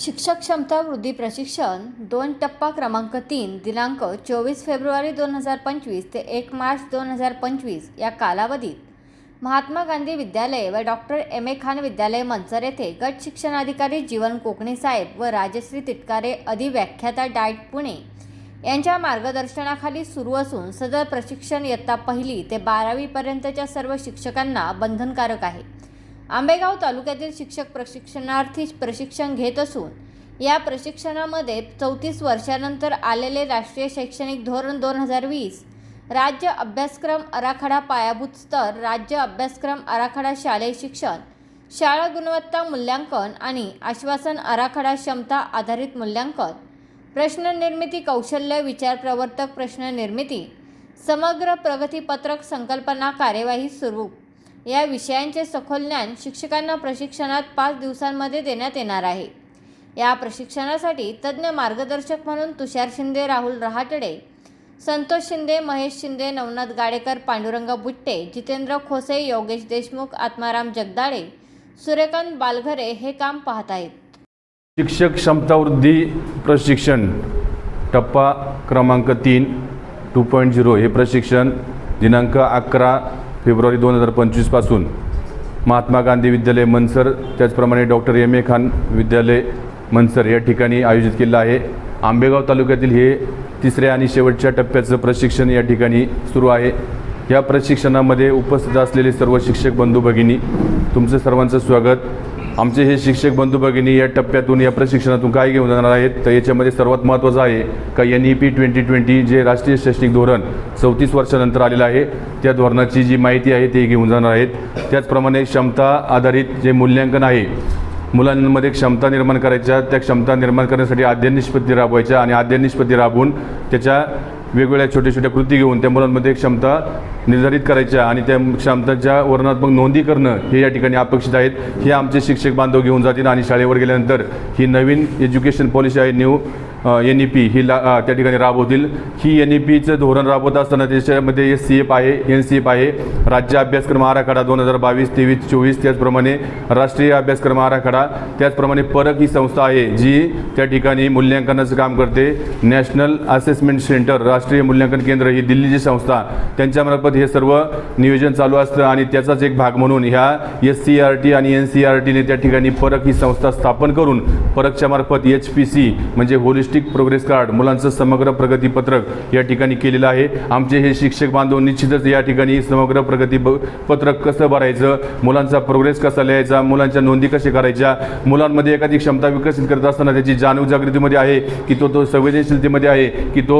शिक्षक क्षमता वृद्धी प्रशिक्षण दोन टप्पा क्रमांक तीन दिनांक चोवीस फेब्रुवारी दोन हजार पंचवीस ते एक मार्च दोन हजार पंचवीस या कालावधीत महात्मा गांधी विद्यालय व डॉक्टर एम. ए. खान विद्यालय मंचर येथे गट शिक्षणाधिकारी जीवन कोकणी साहेब व राजश्री तिटकारे अधिव्याख्याता डाएट पुणे यांच्या मार्गदर्शनाखाली सुरू असून सदर प्रशिक्षण इयत्ता पहिली ते बारावीपर्यंतच्या सर्व शिक्षकांना बंधनकारक आहे. आंबेगाव तालुक्यातील शिक्षक प्रशिक्षणार्थी प्रशिक्षण घेत असून या प्रशिक्षणामध्ये चौतीस वर्षानंतर आलेले राष्ट्रीय शैक्षणिक धोरण दोन हजार वीस राज्य अभ्यासक्रम आराखडा पायाभूत स्तर राज्य अभ्यासक्रम आराखडा शालेय शिक्षण शाळा गुणवत्ता मूल्यांकन आणि आश्वासन आराखडा क्षमता आधारित मूल्यांकन प्रश्न निर्मिती कौशल्य विचार प्रवर्तक प्रश्न निर्मिती समग्र प्रगतीपत्रक संकल्पना कार्यवाही स्वरूप या विषयांचे सखोल ज्ञान शिक्षकांना प्रशिक्षणात पाच दिवसांमध्ये देण्यात येणार आहे. या प्रशिक्षणासाठी तज्ज्ञ मार्गदर्शक म्हणून तुषार शिंदे राहुल रहाटडे संतोष शिंदे महेश शिंदे नवनाथ गाडेकर पांडुरंग बुट्टे जितेंद्र खोसे योगेश देशमुख आत्माराम जगदाळे सूर्यकांत बालघरे हे काम पाहत आहेत. शिक्षक क्षमतावृद्धी प्रशिक्षण टप्पा क्रमांक तीन टू पॉईंट झिरो हे प्रशिक्षण दिनांक अकरा फेब्रुवारी दोन हजार पंचवीसपासून महात्मा गांधी विद्यालय मनसर त्याचप्रमाणे डॉक्टर एम ए खान विद्यालय मनसर या ठिकाणी आयोजित केलं आहे. आंबेगाव तालुक्यातील हे तिसऱ्या आणि शेवटच्या टप्प्याचं प्रशिक्षण या ठिकाणी सुरू आहे. या प्रशिक्षणामध्ये उपस्थित असलेले सर्व शिक्षक बंधू भगिनी तुमचं सर्वांचं स्वागत. आमचे हे शिक्षक बंधू भगिनी या टप्प्यातून या प्रशिक्षणातून काय घेऊन जाणार आहेत? तर याच्यामध्ये सर्वात महत्त्वाचं आहे का N E P twenty twenty जे राष्ट्रीय शैक्षणिक धोरण चौतीस वर्षानंतर आलेलं आहे त्या धोरणाची जी माहिती आहे ते घेऊन जाणार आहेत. त्याचप्रमाणे क्षमता आधारित जे मूल्यांकन आहे मुलांमध्ये क्षमता निर्माण करायच्या त्या क्षमता निर्माण करण्यासाठी आद्यनिष्पत्ती निष्पत्ती राबवायच्या आणि अध्ययन निष्पत्ती राबवून त्याच्या वेगवेगळ्या छोट्या छोट्या कृती घेऊन त्या मुलांमध्ये क्षमता निर्धारित करायच्या आणि त्या क्षमतांच्या वर्णनात्मक नोंदी करणं हे या ठिकाणी अपेक्षित आहेत. हे आमचे शिक्षक बांधव घेऊन जातील आणि शाळेवर गेल्यानंतर ही नवीन एज्युकेशन पॉलिसी आहे न्यू एन ई पी ही ला त्या ठिकाणी राबवतील. ही एन ई पीचं धोरण राबवत असताना त्याच्यामध्ये एस सी एफ आहे एन सी एफ आहे. राज्य अभ्यासक्रम आराखडा दोन हजार बावीस तेवीस चोवीस त्याचप्रमाणे राष्ट्रीय अभ्यासक्रम आराखडा. त्याचप्रमाणे परक ही संस्था आहे जी त्या ठिकाणी मूल्यांकनाचं काम करते. नॅशनल असेसमेंट सेंटर राष्ट्रीय मूल्यांकन केंद्र ही दिल्लीची संस्था. त्यांच्यामार्फत हे सर्व नियोजन चालू असतं आणि त्याचाच एक भाग म्हणून ह्या एस सी आर टी आणि एन सी आर टीने त्या ठिकाणी परक ही संस्था स्थापन करून परकच्या मार्फत एच पी सी म्हणजे होलिस्टिक प्रोग्रेस कार्ड मुलांचं समग्र प्रगतीपत्रक या ठिकाणी केलेलं आहे. आमचे हे शिक्षक बांधव निश्चितच या ठिकाणी समग्र प्रगती पत्रक कसं भरायचं मुलांचा प्रोग्रेस कसा लिहायचा मुलांच्या नोंदी कशा करायच्या मुलांमध्ये एखादी क्षमता विकसित करत असताना त्याची जाणीव जागृतीमध्ये आहे की तो तो संवेदनशीलतेमध्ये आहे की तो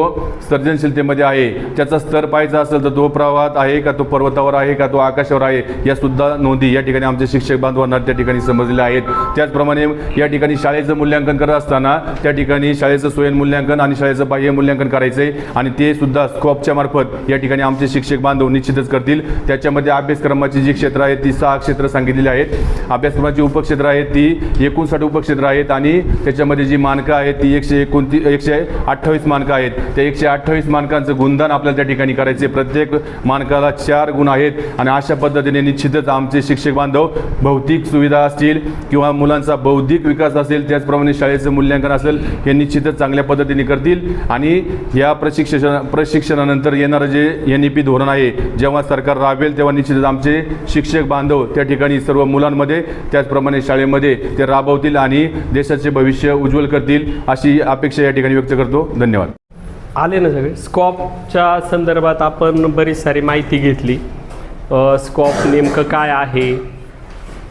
सर्जनशीलतेमध्ये आहे त्याचा स्तर पाहायचा असेल तर तो प्रवाहात आहे का तो पर्वतावर आहे का तो आकाशावर आहे या सुद्धा नोंदी या ठिकाणी आमचे शिक्षक बांधवांना त्या ठिकाणी समजलेल्या आहेत. त्याचप्रमाणे या ठिकाणी शाळेचं मूल्यांकन करत असताना त्या ठिकाणी शाळेचं स्वयं मूल्यांकन आणि शाळेचं बाह्य मूल्यांकन करायचं आहे आणि ते सुद्धा स्कॉपच्या मार्फत या ठिकाणी आमचे शिक्षक बांधव निश्चितच करतील. त्याच्यामध्ये अभ्यासक्रमाची जी क्षेत्र आहेत ती सहा क्षेत्र सांगितलेली आहेत. अभ्यासक्रमाची उपक्षेत्र आहेत ती एकोणसाठ उपक्षेत्र आहेत आणि त्याच्यामध्ये जी मानकं आहेत ती एकशे एकोणतीस एकशे अठ्ठावीस मानकं आहेत. त्या एकशे अठ्ठावीस मानकांचं गुणदान आपल्याला त्या ठिकाणी करायचे प्रत्येक मानकाला चार गुण आहेत आणि अशा पद्धतीने निश्चितच आमचे शिक्षक बांधव भौतिक सुविधा असतील किंवा मुलांचा बौद्धिक विकास असेल त्याचप्रमाणे शाळेचं मूल्यांकन असेल हे निश्चितच चांगल्या पद्धतीने करतील. आणि या प्रशिक्षण प्रशिक्षणानंतर येणारं जे एन ई पी धोरण आहे जेव्हा सरकार राबेल तेव्हा निश्चितच आमचे शिक्षक बांधव त्या ठिकाणी सर्व मुलांमध्ये त्याचप्रमाणे शाळेमध्ये ते राबवतील आणि देशाचे भविष्य उज्ज्वल करतील अशी अपेक्षा या ठिकाणी व्यक्त करतो. धन्यवाद. आले ना सगळे? स्कॉपच्या संदर्भात आपण बरीच सारी माहिती घेतली. स्कॉप नेमकं काय आहे?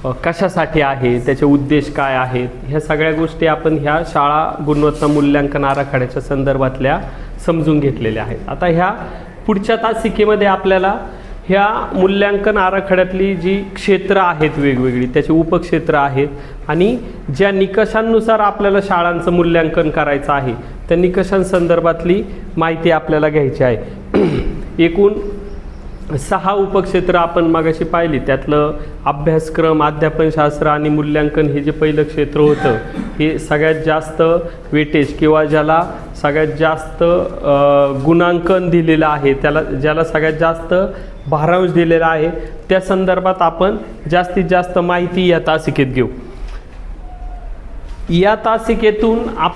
कशासाठी आहे त्याचे उद्देश काय आहेत ह्या सगळ्या गोष्टी आपण ह्या शाळा गुणवत्ता मूल्यांकन आराखड्याच्या संदर्भातल्या समजून घेतलेल्या आहेत. आता ह्या पुढच्या तासिकेमध्ये आपल्याला ह्या मूल्यांकन आराखड्यातली जी क्षेत्र आहेत वेगवेगळी त्याचे उपक्षेत्र आहेत आणि ज्या निकषांनुसार आपल्याला शाळांचं मूल्यांकन करायचं आहे त्या निकषांसंदर्भातली माहिती आपल्याला घ्यायची आहे. एकूण सहा उपक्षेत्र आपण मागाशी पाहिली. त्यातलं अभ्यासक्रम अध्यापनशास्त्र आणि मूल्यांकन हे जे पहिलं क्षेत्र होतं हे सगळ्यात जास्त वेटेज किंवा ज्याला सगळ्यात जास्त गुणांकन दिलेलं आहे त्याला ज्याला सगळ्यात जास्त भारांश दिलेला आहे त्या संदर्भात आपण जास्तीत जास्त माहिती या तासिकेत घेऊ. या तासिकेतून आप